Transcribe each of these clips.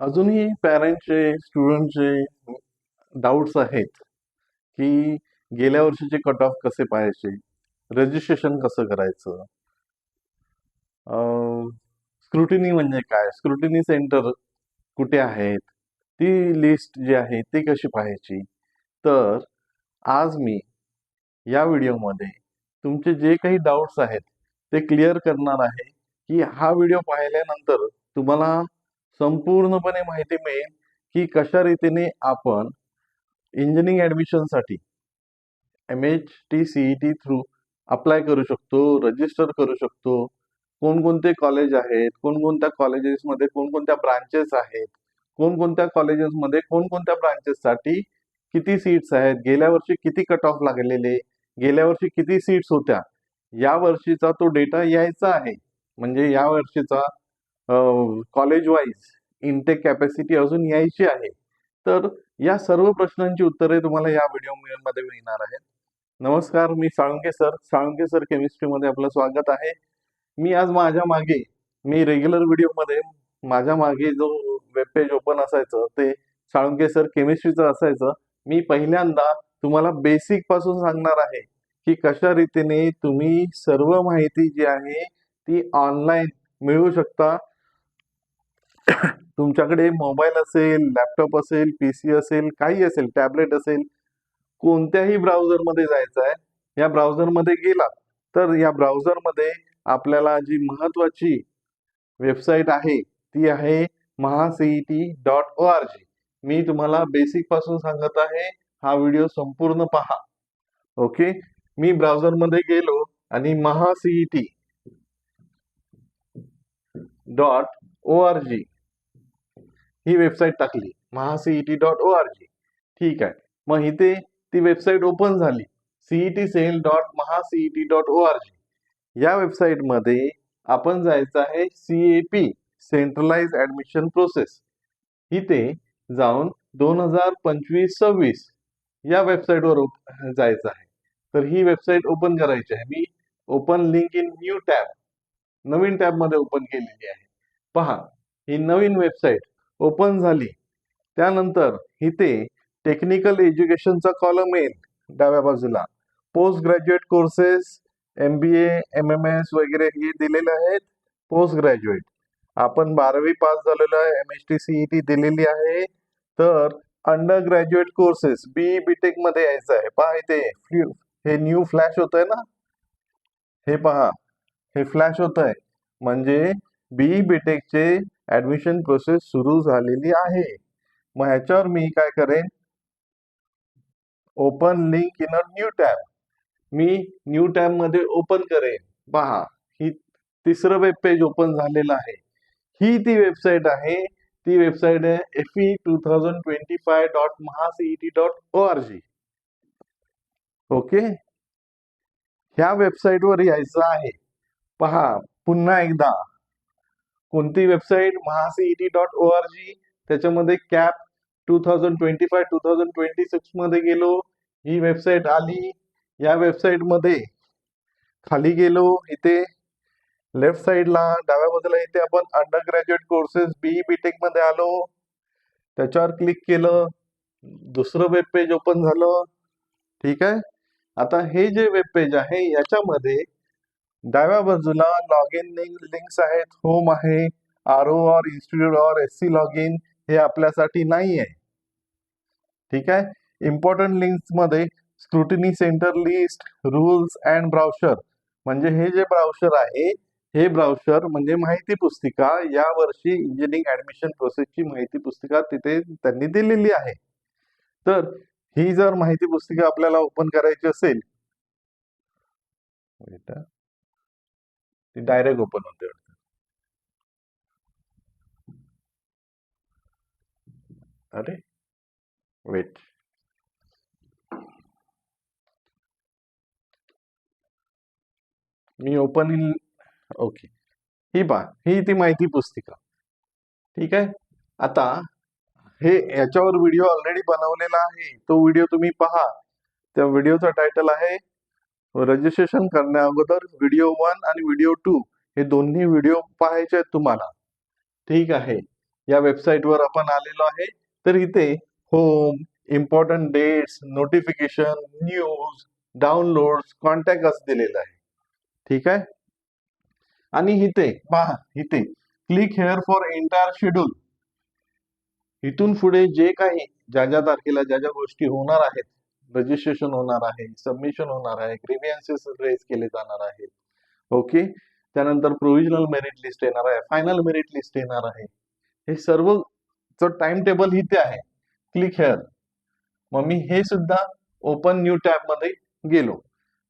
अजूनही पॅरेंट्सचे स्टुडंटचे डाऊट्स आहेत की गेल्या वर्षीचे कट ऑफ कसे पाहायचे? रजिस्ट्रेशन कसं करायचं? स्क्रुटिनी म्हणजे काय? स्क्रुटिनी सेंटर कुठे आहेत? ती लिस्ट जी आहे ती कशी पाहायची? तर आज मी या व्हिडिओमध्ये तुमचे जे काही डाऊट्स आहेत ते क्लिअर करणार आहे की हा व्हिडिओ पाहिल्यानंतर तुम्हाला संपूर्णपणे माहिती मिळेल की कशा रीतीने आपण इंजिनिअरिंग ॲडमिशनसाठी M H T C E T through apply करू शकतो रजिस्टर करू शकतो. कोणकोणते कॉलेज आहेत कोणकोणत्या कॉलेजेसमध्ये कोणकोणत्या ब्रांचेस आहेत कोणकोणत्या कॉलेजेसमध्ये कोणकोणत्या ब्रांचेससाठी किती सीट्स आहेत गेल्या वर्षी किती कट ऑफ लागलेले गेल्या वर्षी किती सीट्स होत्या या वर्षीचा तो डेटा यायचा आहे. म्हणजे या वर्षीचा कॉलेज वाईज इनटेक कॅपॅसिटी अजून यायची आहे. तर या सर्व प्रश्नांची उत्तरे तुम्हाला या व्हिडिओमध्ये मिळणार आहेत. नमस्कार मी साळुंके सर. साळुंके सर केमिस्ट्रीमध्ये आपलं स्वागत आहे. मी आज माझ्या मागे मी रेग्युलर व्हिडिओमध्ये माझ्या मागे जो वेब पेज ओपन असायचं ते साळुंके सर केमिस्ट्रीचं असायचं मी पहिल्यांदा तुम्हाला बेसिकपासून सांगणार आहे की कशा रीतीने तुम्ही सर्व माहिती जी आहे ती ऑनलाईन मिळवू शकता. तुमच्याकडे मोबाईल असेल लॅपटॉप असेल पी सी असेल काही असेल टॅबलेट असेल कोणत्याही ब्राउझरमध्ये जायचं आहे या ब्राउझरमध्ये गेला तर या ब्राउझरमध्ये आपल्याला जी महत्वाची वेबसाईट आहे ती आहे महासीईटी डॉट ओ आर जी. मी तुम्हाला बेसिकपासून सांगत आहे हा व्हिडिओ संपूर्ण पहा. ओके? मी ब्राउझरमध्ये गेलो आणि MahaCET dot O R G. ही वेबसाईट टाकली. MahaCET dot O R G. ठीक आहे. मग इथे ती वेबसाईट ओपन झाली. CET cell dot MahaCET dot O R G. या वेबसाईटमध्ये आपण जायचं आहे C A P centralize admission process इथे जाऊन दोन हजार पंचवीस सव्वीस या वेबसाईटवर जायचं आहे. तर ही वेबसाईट ओपन करायची आहे. मी open link in new tab. नवीन टॅबमध्ये ओपन केलेली आहे. पहा ही नवीन वेबसाईट ओपन झाली. त्यानंतर इथे टेक्निकल एज्युकेशनचा कॉलम येईल डाव्या बाजूला. Post graduate courses M B A M M S वगैरे हे दिलेले आहेत. पोस्ट ग्रॅज्युएट आपण बारावी पास झालेलो आहे M H T C E T दिलेली आहे. तर under graduate courses B B टेकमध्ये यायचं आहे. पहा इथे हे न्यू फ्लॅश होत आहे ना? हे पहा हे फ्लॅश होत आहे म्हणजे बी बी टेकचे ऍडमिशन प्रोसेस सुरू झालेली आहे. मग ह्याच्यावर मी काय करेन? Open link in a new tab. Me new टॅबमध्ये ओपन करेन. पहा ही तिसरं वेब पेज ओपन झालेलं आहे. ही ती वेबसाईट आहे. ती वेबसाईट आहे F E two thousand twenty five dot MahaCET dot O R G okay? ह्या वेबसाईटवर यायचं आहे. पहा पुन्हा एकदा. कोणती website MahaCET dot O R G त्याच्यामध्ये CAP two thousand twenty five two thousand twenty सिक्समध्ये गेलो. ही वेबसाईट आली. या वेबसाईटमध्ये खाली गेलो इथे. लेफ्ट साईडला डाव्या बाजूला इथे आपण under graduate courses B B टेकमध्ये आलो. त्याच्यावर क्लिक केलं. दुसरं वेब पेज ओपन झालं. ठीक आहे? आता हे जे वेब पेज आहे याच्यामध्ये डाव्या बाजूला लॉग इन लिंक्स आहेत होम आहे R O or institute or S C log in हे आपल्यासाठी नाही आहे ठीक आहे? Important लिंक्समध्ये scrutiny centre list rules and brochure म्हणजे हे जे ब्राउशर आहे हे ब्राउशर म्हणजे माहिती पुस्तिका. या वर्षी इंजिनिअरिंग ऍडमिशन प्रोसेसची माहिती पुस्तिका तिथे त्यांनी दिलेली आहे. तर ही जर माहिती पुस्तिका आपल्याला ओपन करायची असेल ती डायरेक्ट ओपन होते अरे वेट मी ओपन इन ओके ही पहा ही ती माहिती पुस्तिका. ठीक आहे? आता हे याच्यावर व्हिडिओ ऑलरेडी बनवलेला आहे. तो व्हिडिओ तुम्ही पहा. त्या व्हिडिओचा टायटल आहे रजिस्ट्रेशन करण्या अगोदर व्हिडिओ वन आणि व्हिडिओ टू हे दोन्ही व्हिडिओ पाहायचे आहेत तुम्हाला. ठीक आहे. या वेबसाईटवर आपण आलेलो आहे. तर इथे home important dates notification news download contact असं दिलेलं आहे. ठीक आहे? आणि इथे पहा इथे click here for entire schedule इथून पुढे जे काही ज्या ज्या तारखेला ज्या ज्या गोष्टी होणार आहेत रजिस्ट्रेशन होणार आहे सबमिशन होणार आहे ग्रीवियन्सेस रेज केले जाणार आहेत. ओके त्यानंतर प्रोव्हिजनल मेरिट लिस्ट येणार आहे फायनल मेरिट लिस्ट येणार आहे. हे सर्व टाइम टेबल इथे आहे क्लिक हेअर मग मी हे सुद्धा ओपन न्यू टॅबमध्ये गेलो.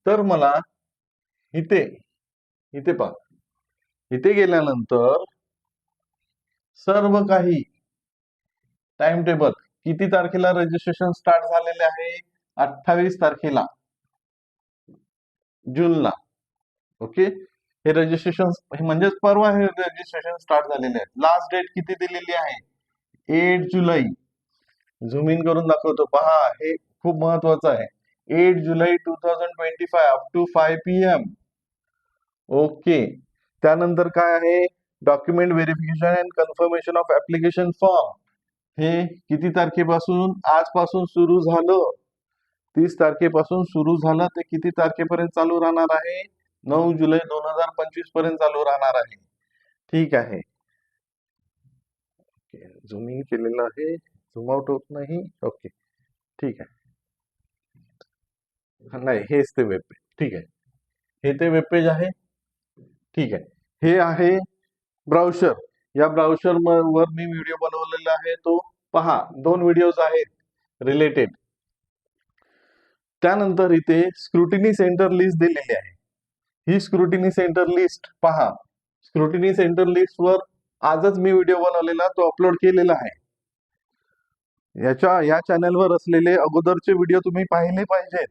तर मला इथे इथे पहा. इथे गेल्यानंतर सर्व काही टाइम टेबल किती तारखेला रजिस्ट्रेशन स्टार्ट झालेले आहे? अठ्ठावीस तारखेला. जूनला. ओके? हे रजिस्ट्रेशन म्हणजेच परवा हे रजिस्ट्रेशन स्टार्ट झालेले आहे लास्ट डेट किती दिलेली आहे? Eight July. झूम इन करून दाखवतो. पहा हे खूप महत्वाचं आहे. Eight July two thousand twenty five up to five P M okay. त्यानंतर काय आहे? Document verification and confirmation of application form हे किती तारखेपासून? आजपासून सुरू झालं. तीस तारखेपासून सुरू झालं. ते किती तारखेपर्यंत चालू राहणार आहे? नऊ जुलै दोन हजार पंचवीसपर्यंत चालू राहणार आहे. ठीक आहे. झूम इन केलेलं आहे. झूम आउट होत नाही. ओके. ठीक आहे. नाही हेच ते वेब पेज ठीक आहे. हे ते वेब पेज आहे. ठीक आहे. हे आहे ब्राउशर या ब्राउशर वर मी व्हिडिओ बनवलेला आहे. तो पहा दोन व्हिडिओज आहेत रिलेटेड त्यानंतर इथे स्क्रुटिनी सेंटर लिस्ट दिलेली आहे. ही स्क्रुटिनी सेंटर लिस्ट पहा. स्क्रुटिनी सेंटर लिस्ट वर आजच मी व्हिडिओ बनवलेला तो अपलोड केलेला आहे. याच्या या चॅनलवर असलेले अगोदरचे व्हिडिओ तुम्ही पाहिले पाहिजेत.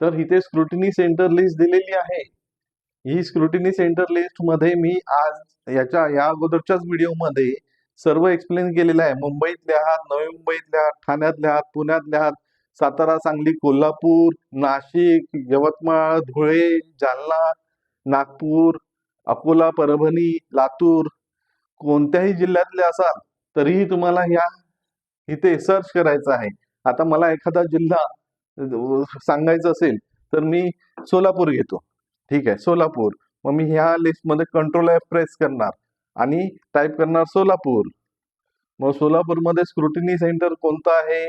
तर इथे स्क्रुटिनी सेंटर लिस्ट दिलेली आहे. ही स्क्रुटिनी सेंटर लिस्टमध्ये मी आज याच्या या अगोदरच्याच व्हिडिओमध्ये सर्व एक्सप्लेन केलेलं आहे. मुंबईतले आहात नवी मुंबईतले आहात ठाण्यातले आहात पुण्यातले आहात. सातारा सांगली कोल्हापूर नाशिक यवतमाळ धुळे जालना नागपूर अकोला परभणी लातूर कोणत्याही जिल्ह्यातले असाल तरीही तुम्हाला ह्या इथे सर्च करायचं आहे. आता मला एखादा जिल्हा सांगायचं असेल तर मी सोलापूर घेतो. ठीक आहे सोलापूर. मग मी ह्या लिस्टमध्ये कंट्रोल ॲप प्रेस करणार आणि टाईप करणार सोलापूर. मग सोलापूरमध्ये स्क्रुटिनी सेंटर कोणतं आहे?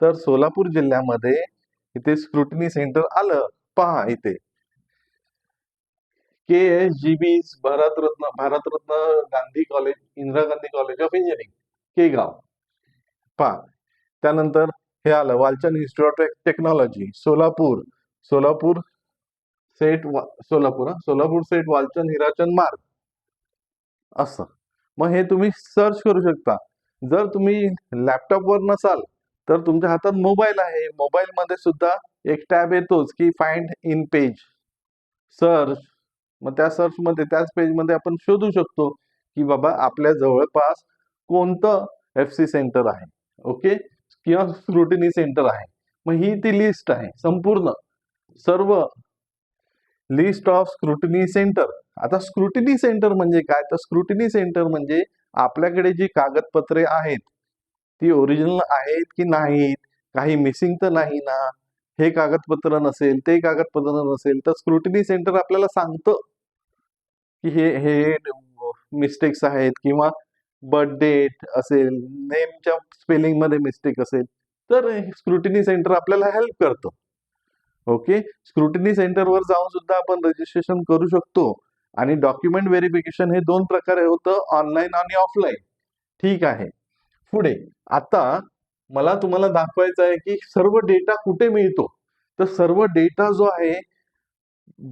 तर सोलापूर जिल्ह्यामध्ये इथे स्क्रुटनी सेंटर आलं. पहा इथे. K S G B Bharatratna Bharatratna Gandhi college Indira Gandhi college of engineering के गाव पहा. त्यानंतर हे आलं Walchand institute of technology Solapur. Solapur set वा- सोलापूर सोलापूर सेट वालचंद हिराचंद मार्ग. असं. मग हे तुम्ही सर्च करू शकता. जर तुम्ही लॅपटॉपवर नसाल तर तुमच्या हातात मोबाईल आहे. मोबाईलमध्ये सुद्धा एक टॅब येतोच की फाइंड इन पेज सर्च मग त्या सर्चमध्ये त्याच पेजमध्ये आपण शोधू शकतो की बाबा आपल्या जवळपास कोणतं एफ सी सेंटर आहे. ओके किंवा स्क्रुटिनी सेंटर आहे. मग ही ती लिस्ट आहे संपूर्ण. सर्व लिस्ट ऑफ स्क्रुटिनी सेंटर आता स्क्रुटिनी सेंटर म्हणजे काय? तर स्क्रुटिनी सेंटर म्हणजे आपल्याकडे जी कागदपत्रे आहेत ती ओरिजिनल आहेत की नाहीत? काही मिसिंग तर नाही ना? हे कागदपत्र नसेल ते कागदपत्र नसेल तर स्क्रुटिनी सेंटर आपल्याला सांगतं की हे हे मिस्टेक्स आहेत किंवा बर्थ डेट असेल नेमच्या स्पेलिंगमध्ये मिस्टेक असेल तर स्क्रुटिनी सेंटर आपल्याला हेल्प करतं. ओके स्क्रुटिनी सेंटरवर जाऊन सुद्धा आपण रजिस्ट्रेशन करू शकतो. आणि डॉक्युमेंट व्हेरिफिकेशन हे दोन प्रकारे होतं ऑनलाईन आणि ऑफलाईन ठीक आहे. पुढे. आता मला तुम्हाला दाखवायचं आहे की सर्व डेटा कुठे मिळतो? तर सर्व डेटा जो आहे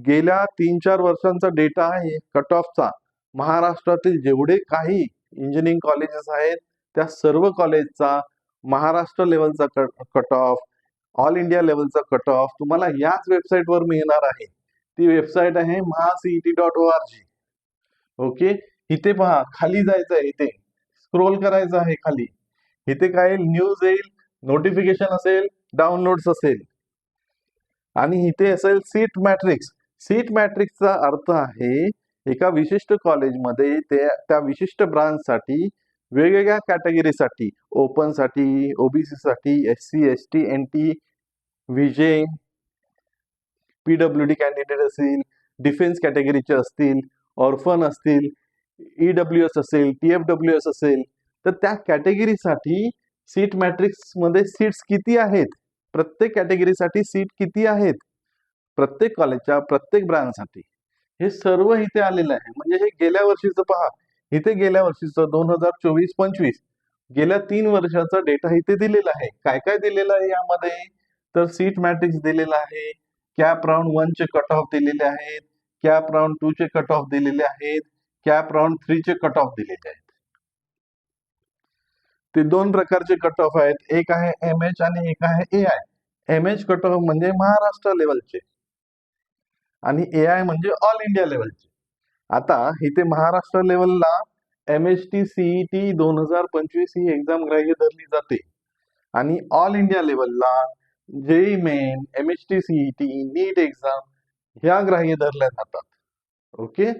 गेल्या तीन चार वर्षांचा डेटा आहे कट ऑफचा महाराष्ट्रातील जेवढे काही इंजिनिअरिंग कॉलेजेस आहेत त्या सर्व कॉलेजचा महाराष्ट्र लेवलचा कट ऑफ ऑल इंडिया लेवलचा कट ऑफ तुम्हाला याच वेबसाईटवर मिळणार आहे. ती वेबसाईट आहे MahaCET dot O R G okay इथे पहा खाली जायचं आहे इथे. स्क्रोल करायचं आहे खाली. इथे काय न्यूज येईल नोटिफिकेशन असेल डाउनलोड्स असेल. आणि इथे असेल सीट मॅट्रिक्स सीट मॅट्रिक्सचा अर्थ आहे एका विशिष्ट कॉलेजमध्ये ते त्या विशिष्ट ब्रांचसाठी वेगवेगळ्या कॅटेगरीसाठी ओपनसाठी ओबीसी साठी S C S T N T VJ PW D candidate असतील डिफेन्स कॅटेगरीचे असतील ऑर्फन असतील ईडब्ल्यू एस असेल टी एफ डब्ल्यू एस असेल तर त्या कॅटेगरीसाठी सीट मॅट्रिक्समध्ये सीट्स किती आहेत? प्रत्येक कॅटेगरीसाठी सीट किती आहेत? प्रत्येक कॉलेजच्या प्रत्येक ब्रांचसाठी. हे सर्व इथे आलेलं आहे. म्हणजे हे गेल्या वर्षीचं पहा. इथे गेल्या वर्षीचं दोन हजार चोवीस पंचवीस गेल्या तीन वर्षाचा डेटा इथे दिलेला आहे. काय काय दिलेलं आहे यामध्ये? तर सीट मॅट्रिक्स दिलेला आहे. कॅप राऊंड वन चे कट ऑफ दिलेले आहेत. कॅप राऊंड टू चे कट ऑफ दिलेले आहेत. कॅप राऊंड थ्री चे कट ऑफ दिलेले आहेत. ते दोन प्रकारचे कट ऑफ आहेत. एक आहे एम एच आणि एक आहे A I M H cut off म्हणजे महाराष्ट्र लेवलचे आणि ए आय म्हणजे ऑल इंडिया लेवलचे आता इथे महाराष्ट्र लेवलला M H T CE T दोन हजार पंचवीस ही एक्झाम ग्राह्य धरली जाते. आणि ऑल इंडिया लेवलला JEE main M H T CE T NEET exam ह्या ग्राह्य धरल्या जातात. ओके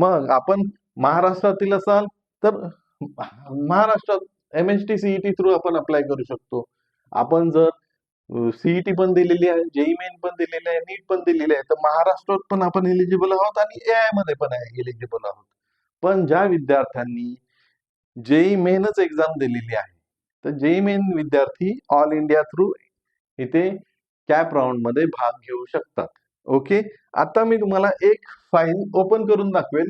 मग आपण महाराष्ट्रातील असाल तर महाराष्ट्रात M H T CET through आपण अप्लाय करू शकतो. आपण जर सीईटी पण दिलेली आहे जेई मेन पण दिलेली आहे नीट पण दिलेली आहे तर महाराष्ट्रात पण आपण एलिजिबल आहोत आणि ए आयमध्ये पण आहे एलिजिबल आहोत. पण ज्या विद्यार्थ्यांनी जेई मेनच एक्झाम दिलेली आहे तर जेई मेन विद्यार्थी ऑल इंडिया थ्रू इथे कॅप राऊंडमध्ये भाग घेऊ शकतात. ओके? आता मी तुम्हाला एक फाईल ओपन करून दाखवेल.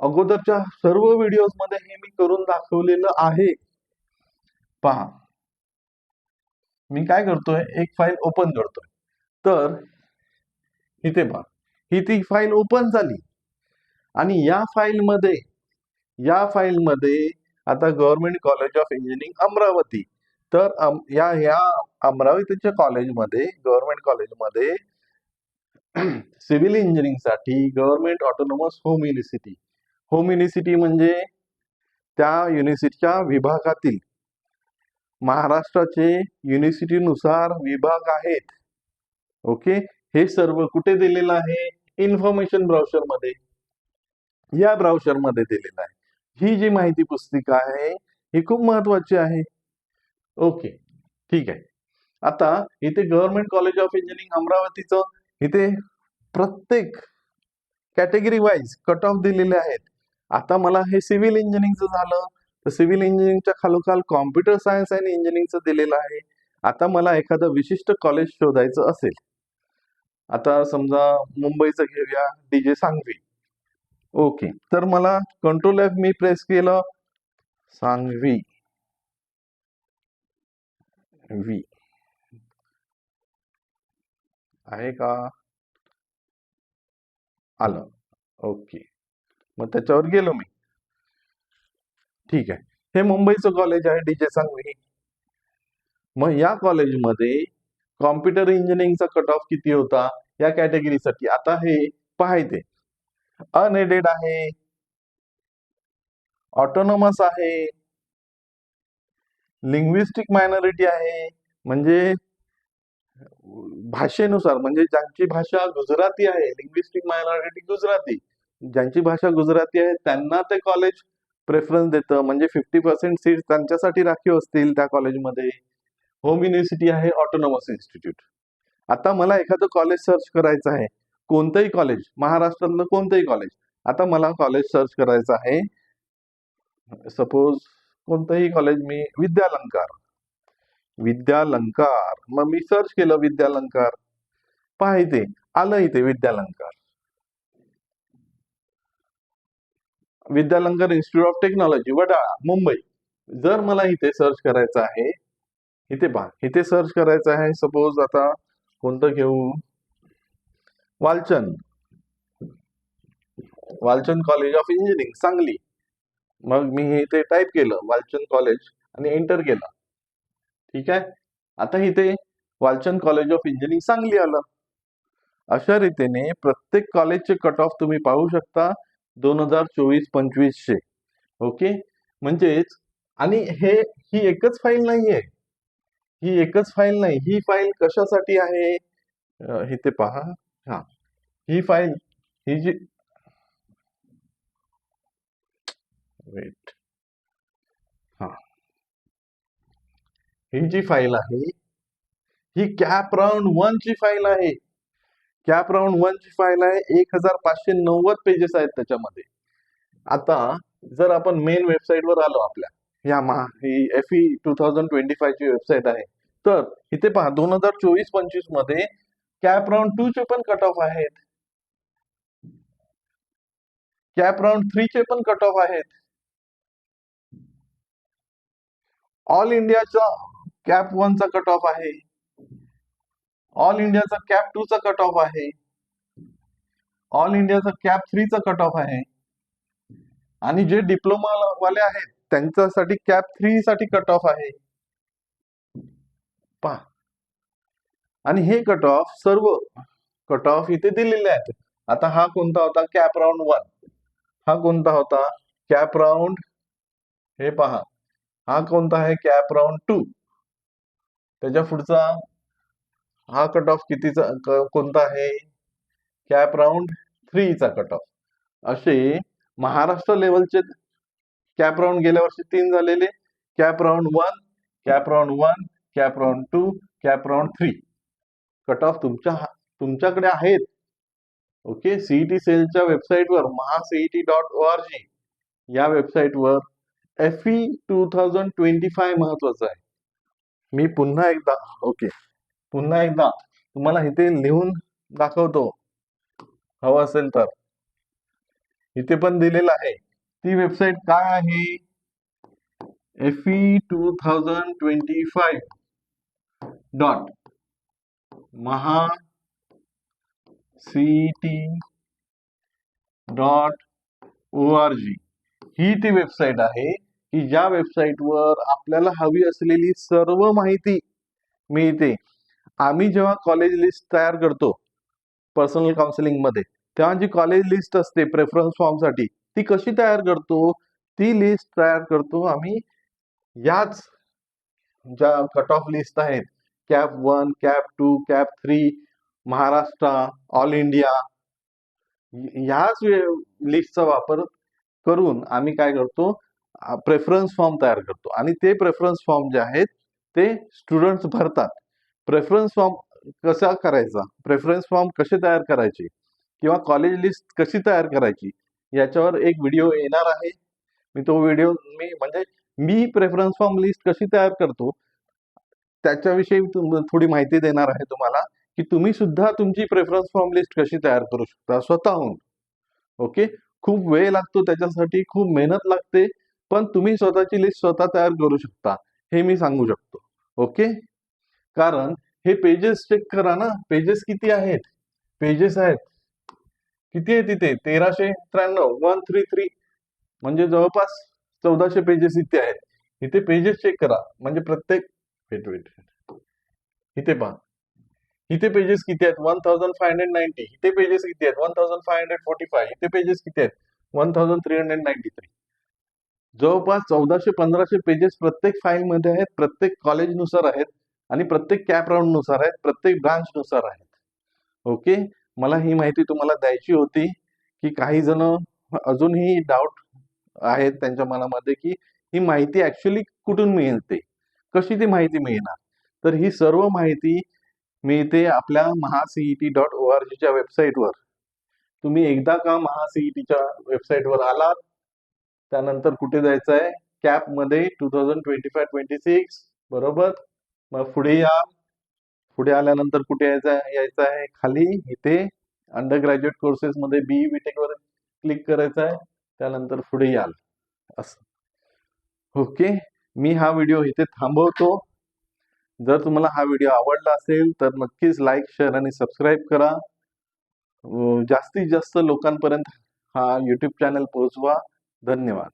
अगोदरच्या सर्व व्हिडिओजमध्ये हे मी करून दाखवलेलं आहे. पहा. मी काय करतोय? एक फाईल ओपन करतोय. तर इथे पहा. ही ती फाईल ओपन झाली. आणि या फाईल मध्ये या फाईल मध्ये आता government college of engineering Amravati. तर अम- या या अमरावतीच्या कॉलेजमध्ये गव्हर्नमेंट कॉलेजमध्ये civil इंजिनिअरिंगसाठी government autonomous home university. Home university म्हणजे त्या युनिव्हर्सिटीच्या विभागातील महाराष्ट्राचे युनिव्हर्सिटीनुसार विभाग आहेत. ओके? हे सर्व कुठे दिलेलं आहे? इन्फॉर्मेशन ब्राउचरमध्ये या ब्राउचरमध्ये दिलेलं आहे. ही जी माहिती पुस्तिका आहे ही खूप महत्वाची आहे. ओके. ठीक आहे. आता इथे गव्हर्नमेंट कॉलेज ऑफ इंजिनिअरिंग अमरावतीचं इथे प्रत्येक कॅटेगरी वाईज कट ऑफ दिलेले आहेत. आता मला हे सिव्हिल इंजिनिअरिंगचं झालं. तर सिव्हिल इंजिनिअरिंगच्या खालोखाल कॉम्प्युटर सायन्स आणि इंजिनिअरिंगचं दिलेलं आहे. आता मला एखादं विशिष्ट कॉलेज शोधायचं असेल. आता समजा मुंबईचं घेऊया डीजे सांगवी. ओके तर मला कंट्रोल एफ मी प्रेस केलं. सांगवी. व्ही आहे का? आलं. ओके. मग त्याच्यावर गेलो मी. ठीक आहे. हे मुंबईचं कॉलेज आहे डीजे सांगवी. मग या कॉलेजमध्ये कॉम्प्युटर इंजिनिअरिंगचा कट ऑफ किती होता? या कॅटेगरीसाठी आता हे पाहायचे. अनएडेड आहे. ऑटोनॉमस आहे. लिंग्विस्टिक मायनॉरिटी आहे. म्हणजे भाषेनुसार म्हणजे ज्यांची भाषा गुजराती आहे लिंग्विस्टिक मायनॉरिटी गुजराती ज्यांची भाषा गुजराती आहे त्यांना ते कॉलेज प्रेफरन्स देतं. म्हणजे फिफ्टी पर्सेंट सीट त्यांच्यासाठी राखीव असतील त्या कॉलेजमध्ये होम युनिव्हर्सिटी आहे ऑटोनॉमस इन्स्टिट्यूट आता मला एखादं कॉलेज सर्च करायचं आहे. कोणतंही कॉलेज महाराष्ट्रातलं कोणतंही कॉलेज आता मला कॉलेज सर्च करायचं आहे. सपोज कोणतंही कॉलेज मी विद्यालंकार. विद्यालंकार. मग मी सर्च केलं विद्यालंकार. पहा इथे आलं इथे Vidyalankar. Vidyalankar institute of technology Wadala Mumbai. जर मला इथे सर्च करायचं आहे इथे पहा इथे सर्च करायचं आहे सपोज आता कोणतं घेऊ? Walchand. Walchand college of engineering Sangli. मग मी इथे टाईप केलं वालचंद कॉलेज आणि एंटर केलं. ठीक आहे? आता इथे Walchand college of engineering Sangli आलं. अशा रीतीने प्रत्येक कॉलेजचे कट ऑफ तुम्ही पाहू शकता दोन हजार चोवीस पंचवीसचे. ओके म्हणजेच आणि हे ही एकच फाईल नाहीये. ही एकच फाईल नाही. ही फाईल कशासाठी आहे? इथे पहा. हा. ही फाईल ही जी वेट ही जी फाईल आहे ही कॅप राऊंड वन ची फाईल आहे. कॅप राऊंड वन ची फाईल आहे एक हजार पाचशे नव्वद पेजेस आहेत त्याच्यामध्ये. आता जर आपण मेन वेबसाईटवर आलो आपल्या या महा ही F E two thousand twenty five ची वेबसाईट आहे. तर इथे पहा दोन हजार चोवीस पंचवीसमध्ये कॅप राऊंड टू चे पण कट ऑफ आहेत. कॅप राऊंड थ्री चे पण कट ऑफ आहेत. ऑल इंडियाचा कॅप वनचा कट ऑफ आहे. ऑल इंडियाचा कॅप टू चा कट ऑफ आहे. ऑल इंडियाचा कॅप थ्रीचा कट ऑफ आहे. आणि जे डिप्लोमा वाले आहेत त्यांच्यासाठी कॅप थ्री साठी कट ऑफ आहे. पहा. आणि हे कट ऑफ सर्व कट ऑफ इथे दिलेले आहेत. आता हा कोणता होता? कॅप राऊंड वन हा कोणता होता? कॅप राऊंड हे पहा. हा कोणता आहे? कॅप राऊंड टू त्याच्या पुढचा हा कट ऑफ कितीचा कोणता आहे? कॅप राऊंड थ्रीचा कट ऑफ असे महाराष्ट्र लेवलचे कॅप राऊंड गेल्या वर्षी तीन झालेले. Cap round one cap round one cap round two cap round three cut off तुमच्या तुमच्याकडे आहेत. ओके सीईटी सेलच्या वेबसाईटवर महासीईटी डॉट ओ आर जी या वेबसाईटवर F E two thousand twenty five महत्वाचं आहे. मी पुन्हा एकदा ओके. पुन्हा एकदा तुम्हाला इथे लिहून दाखवतो. हवं असेल तर. इथे पण दिलेलं आहे. ती वेबसाईट काय आहे? F E two thousand twenty five dot Maha C T dot O R G ही ती वेबसाईट आहे. की ज्या वेबसाईटवर आपल्याला हवी असलेली सर्व माहिती मिळते. आम्ही जेव्हा कॉलेज लिस्ट तयार करतो पर्सनल काउन्सिलिंगमध्ये तेव्हा जी कॉलेज लिस्ट असते प्रेफरन्स फॉर्मसाठी ती कशी तयार करतो? ती लिस्ट तयार करतो आम्ही. याच ज्या कट ऑफ लिस्ट आहेत cap one cap two cap three Maharashtra all India ह्याच लिस्टचा वापर करून आम्ही काय करतो? प्रेफरन्स फॉर्म तयार करतो. आणि ते प्रेफरन्स फॉर्म जे आहेत ते स्टुडंट्स भरतात. प्रेफरन्स फॉर्म कसा करायचा? प्रेफरन्स फॉर्म कसे तयार करायचे? किंवा कॉलेज लिस्ट कशी तयार करायची? याच्यावर एक व्हिडिओ येणार आहे. मी तो व्हिडिओ मी म्हणजे मी प्रेफरन्स फॉर्म लिस्ट कशी तयार करतो? त्याच्याविषयी तुम- थोडी माहिती देणार आहे तुम्हाला की तुम्ही सुद्धा तुमची प्रेफरन्स फॉर्म लिस्ट कशी तयार करू शकता स्वतःहून. ओके खूप वेळ लागतो त्याच्यासाठी खूप मेहनत लागते. पण तुम्ही स्वतःची लिस्ट स्वतः तयार करू शकता हे मी सांगू शकतो. ओके कारण हे पेजेस चेक करा ना. पेजेस किती आहेत? पेजेस आहेत. किती आहे तिथे? तेराशे त्र्याण्णव. वन थ्री थ्री म्हणजे जवळपास चौदाशे पेजेस इथे आहेत. इथे पेजेस चेक करा. म्हणजे प्रत्येक वेट वेट इथे पहा. इथे पेजेस किती आहेत? One thousand five hundred ninety इथे पेजेस किती आहेत? One thousand five hundred forty five इथे पेजेस किती आहेत? One thousand three hundred ninety three जवळपास चौदाशे पंधराशे पेजेस प्रत्येक फाईलमध्ये आहेत प्रत्येक कॉलेजनुसार आहेत आणि प्रत्येक कॅप राऊंडनुसार आहेत प्रत्येक ब्रांच नुसार आहेत. ओके मला ही माहिती तुम्हाला द्यायची होती की काही जण अजूनही डाऊट आहेत त्यांच्या मनामध्ये की ही माहिती ॲक्च्युली कुठून मिळते? कशी ती माहिती मिळणार? तर ही सर्व माहिती मिळते आपल्या महासीईटी डॉट ओ आर जीच्या वेबसाईटवर तुम्ही एकदा का महासीईटीच्या वेबसाईटवर आलात? त्यानंतर कुठे जायचं आहे? कॅपमध्ये two thousand twenty five twenty six बरोबर? मग पुढे या. पुढे आल्यानंतर कुठे यायचं आहे? यायचं आहे खाली इथे. अंडर ग्रॅज्युएट कोर्सेस मध्ये बी बीटेक वर क्लिक करायचं आहे. त्यानंतर पुढे याल. असं. ओके मी हा व्हिडिओ इथे थांबवतो. जर तुम्हाला हा व्हिडिओ आवडला असेल तर नक्कीच लाईक शेअर आणि सबस्क्राईब करा. जास्तीत जास्त लोकांपर्यंत हा यूट्यूब चॅनल पोहोचवा. धन्यवाद.